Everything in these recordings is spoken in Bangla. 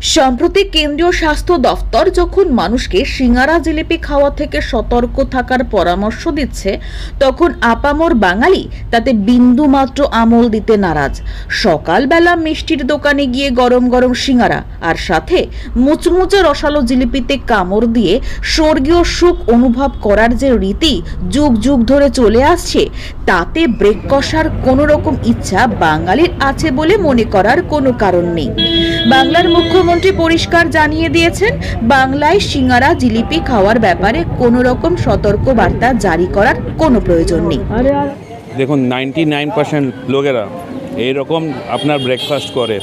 সম্প্রতি কেন্দ্রীয় স্বাস্থ্য দফতর যখন মানুষকে সিঙ্গারা জিলিপি খাওয়া থেকে সতর্ক থাকার পরামর্শ দিচ্ছে, তখন আপামর বাঙালি তাতে বিন্দু মাত্র আমল দিতে নারাজ। সকালবেলা মিষ্টির দোকানে গিয়ে গরম গরম সিঙ্গারা আর সাথে মুচমুচে রসালো জিলিপিতে কামড় দিয়ে স্বর্গীয় সুখ অনুভব করার যে রীতি যুগ যুগ ধরে চলে আসছে, তাতে ব্রেক কষার কোনো রকম ইচ্ছা বাঙালির আছে বলে মনে করার কোনো কারণ নেই। বাংলার মুখ্যমন্ত্রী পরিষ্কার জানিয়ে দিয়েছেন বাংলায় সিঙ্গারা জিলিপি খাওয়ার ব্যাপারে কোনো রকম সতর্ক বার্তা জারি করার কোনো প্রয়োজন নেই। দেখুন নাইনটি নাইন পার্সেন্ট লোকেরা এইরকম আপনার ব্রেকফাস্ট করে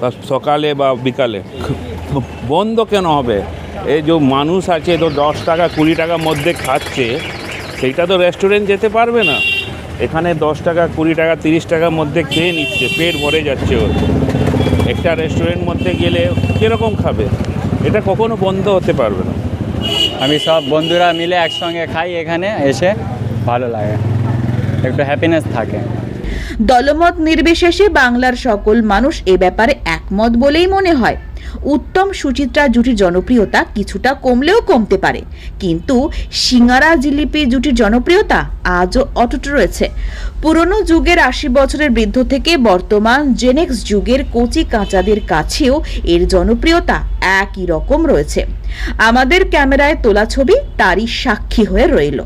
বা সকালে বা বিকালে। বন্ধ কেন হবে? এই যে মানুষ আছে তো দশ টাকা কুড়ি টাকার মধ্যে খাচ্ছে সেইটা তো রেস্টুরেন্ট যেতে পারবে না। এখানে দশ টাকা কুড়ি টাকা তিরিশ টাকার মধ্যে খেয়ে নিচ্ছে পেট ভরে যাচ্ছে ওর। একটা রেস্টুরেন্ট মধ্যে গেলে কীরকম খাবে? এটা কখনো বন্ধ হতে পারবে না। আমি সব বন্ধুরা মিলে একসঙ্গে খাই এখানে এসে ভালো লাগে। একটু হ্যাপিনেস থাকে। দলমত নির্বিশেষে বাংলার সকল মানুষ এ ব্যাপারে একমত বলেই মনে হয়। উত্তম সুচিত্রা জুটির জনপ্রিয়তা কিছুটা কমলেও কমতে পারে। কিন্তু সিঙ্গারা জিলিপি জুটির জনপ্রিয়তা আজও অটুট রয়েছে। পুরনো যুগের আশি বছরের বৃদ্ধ থেকে বর্তমান জেনেক্স যুগের কচি কাঁচাদের কাছেও এর জনপ্রিয়তা একই রকম রয়েছে। আমাদের ক্যামেরায় তোলা ছবি তারই সাক্ষী হয়ে রইল।